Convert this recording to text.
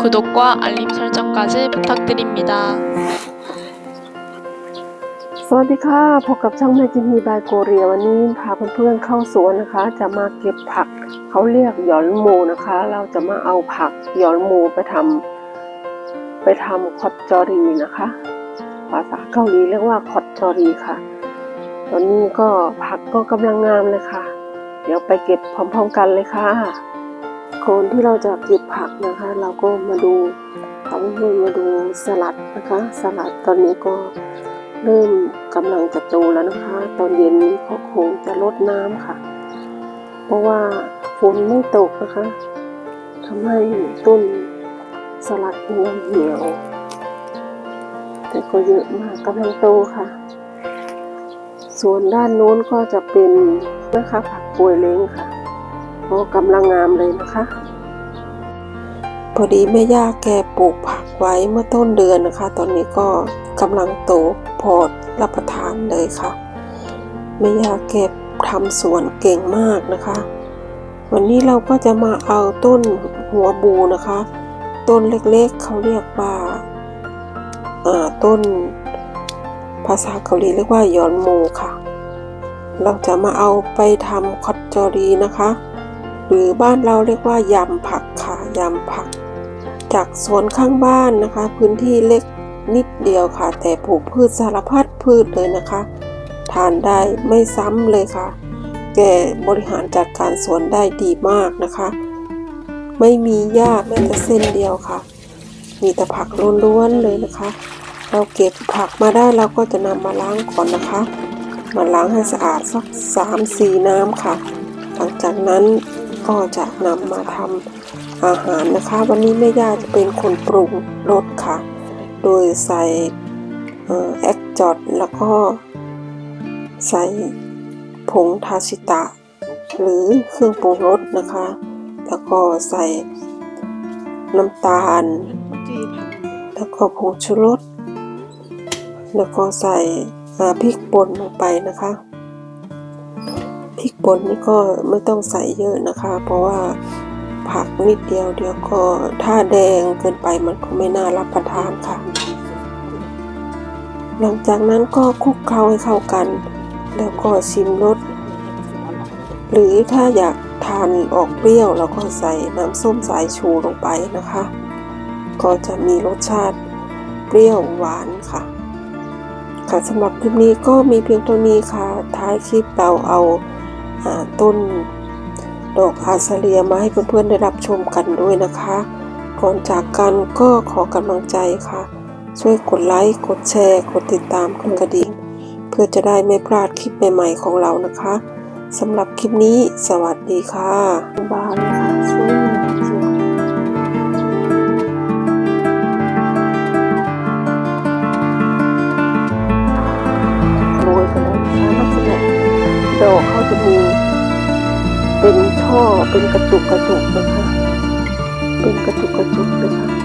구독과 알림 설정까지 부탁드립니다. สวัสดีค่ะพบกับช่องแม่จินนีบายโกเรียวันนี้พาเพื่อนๆเข้าสวนนะคะ จะมาเก็บผักเขาเรียกหยอนหมูนะคะ เราจะมาเอาผักหยอนหมูไปทำไปทำคอตจอรีนะคะ ภาษาเกาหลีเรียกว่าคอตจอรีค่ะ ตอนนี้ก็ผักก็กำลังงามเลยค่ะ เดี๋ยวไปเก็บพร้อมๆกันเลยค่ะ โคนที่เราจะเก็บผักนะคะ เราก็มาดูเอาเพื่อนๆมาดูสลัดนะคะ สลัดตอนนี้ก็เริ่มกำลังจะโตแล้วนะคะ ตอนเย็นนี้ก็คงจะลดน้ำค่ะ เพราะว่าฝนไม่ตกนะคะทำให้ต้นสลัดเหี่ยวเหี่ยวแต่ก็เยอะมากกำลังโตค่ะ ส่วนด้านโน้นก็จะเป็นนะคะผักป่วยเล้งค่ะ ก็กำลังงามเลยนะคะ พอดีแม่ย่าแกปลูกผักไว้เมื่อต้นเดือนนะคะ ตอนนี้ก็กำลังโตพอรับประทานเลยค่ะแม่ย่าแกทำสวนเก่งมากนะคะ วันนี้เราก็จะมาเอาต้นหัวบูนะคะ ต้นเล็กๆเขาเรียกว่าอ่าต้นภาษาเกาหลีเรียกว่ายอนโมค่ะ เราจะมาเอาไปทำคอตจอรีนะคะ หรือบ้านเราเรียกว่ายำผักค่ะยำผัก จากสวนข้างบ้านนะคะ พื้นที่เล็กนิดเดียวค่ะ แต่ปลูกพืชสารพัดพืชเลยนะคะ ทานได้ไม่ซ้ำเลยค่ะ แกบริหารจัดการสวนได้ดีมากนะคะ ไม่มีหญ้าแม้แต่เส้นเดียวค่ะ มีแต่ผักล้วนๆเลยนะคะ เราเก็บผักมาได้เราก็จะนำมาล้างก่อนนะคะมาล้างให้สะอาดสักสามสี่น้ำค่ะ หลังจากนั้น ก็จะนำมาทำอาหารนะคะ วันนี้แม่ย่าจะเป็นคนปรุงรสค่ะ โดยใส่แอคจอดแล้วก็ใส่ผงทาชิตะ หรือเครื่องปรุงรสนะคะ แล้วก็ใส่น้ำตาล แล้วก็ผงชูรส แล้วก็ใส่พริกป่นลงไปนะคะ พริกป่นนี่ก็ไม่ต้องใส่เยอะนะคะ เพราะว่าผักนิดเดียวเดียวก็ถ้าแดงเกินไปมันก็ไม่น่ารับประทานค่ะ หลังจากนั้นก็คลุกเคล้าให้เข้ากัน แล้วก็ชิมรสหรือถ้าอยากทานออกเปรี้ยวเราก็ใส่น้ำส้มสายชูลงไปนะคะ ก็จะมีรสชาติเปรี้ยวหวานค่ะ ค่ะสำหรับคลิปนี้ก็มีเพียงเท่านี้ค่ะ ท้ายคลิปเราเอาอ่า ต้นดอกอาซาเลียมาให้เพื่อนๆได้รับชมกันด้วยนะคะ ก่อนจากกันก็ขอกำลังใจค่ะ ช่วยกดไลค์กดแชร์กดติดตามกดกระดิ่ง เพื่อจะได้ไม่พลาดคลิปใหม่ๆของเรานะคะสำหรับคลิปนี้สวัสดีค่ะบายค่ะ จะมีเป็นช่อเป็นกระจุกกระจุกนะคะ เป็นกระจุกกระจุกนะคะ